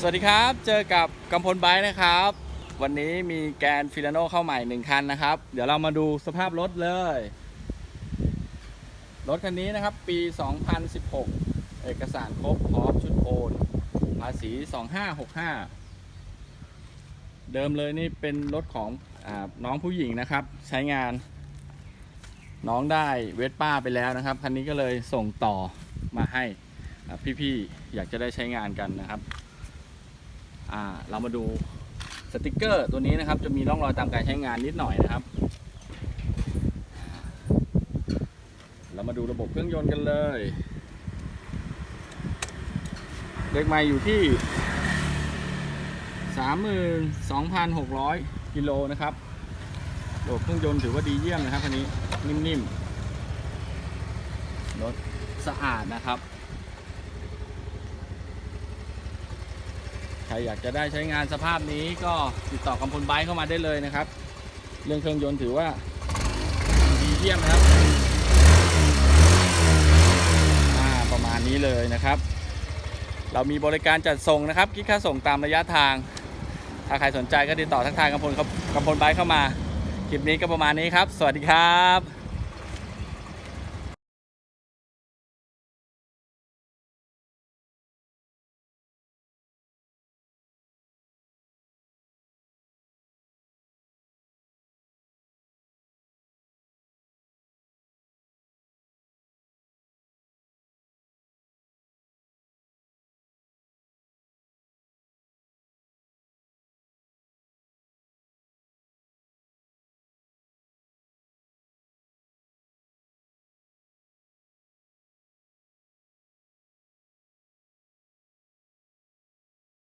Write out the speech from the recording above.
สวัสดีครับ เจอกับกำพลไบค์นะครับ วันนี้มีแกนฟิลาโนเข้าใหม่หนึ่งคันนะครับ เดี๋ยวเรามาดูสภาพรถเลย รถคันนี้นะครับ ปี 2016 เอกสารครบพร้อมชุดโอนภาษี 2565 เดิมเลยนี่เป็นรถของอน้องผู้หญิงนะครับ ใช้งาน น้องได้เวสป้าไปแล้วนะครับ คันนี้ก็เลยส่งต่อมาให้พี่ๆอยากจะได้ใช้งานกันนะครับ เรามาดูสติกเกอร์ตัวนี้นะครับ จะมีร่องรอยตามการใช้งานนิดหน่อยนะครับ เรามาดูระบบเครื่องยนต์กันเลยเด็กใหม่อยู่ที่ 32,600 กิโลนะครับระบบเครื่องยนต์ถือว่าดีเยี่ยมนะครับคันนี้นิ่มๆรถสะอาดนะครับ ใครอยากจะได้ใช้งานสภาพนี้ก็ติดต่อกำพลไบค์เข้ามาได้เลยนะครับ เรื่องเครื่องยนต์ถือว่าดีเยี่ยมครับประมาณนี้เลยนะครับ เรามีบริการจัดส่งนะครับคิดค่าส่งตามระยะทาง ถ้าใครสนใจก็ติดต่อทักทายกำพลกำพลไบค์เข้ามาคลิปนี้ก็ประมาณนี้ครับ สวัสดีครับ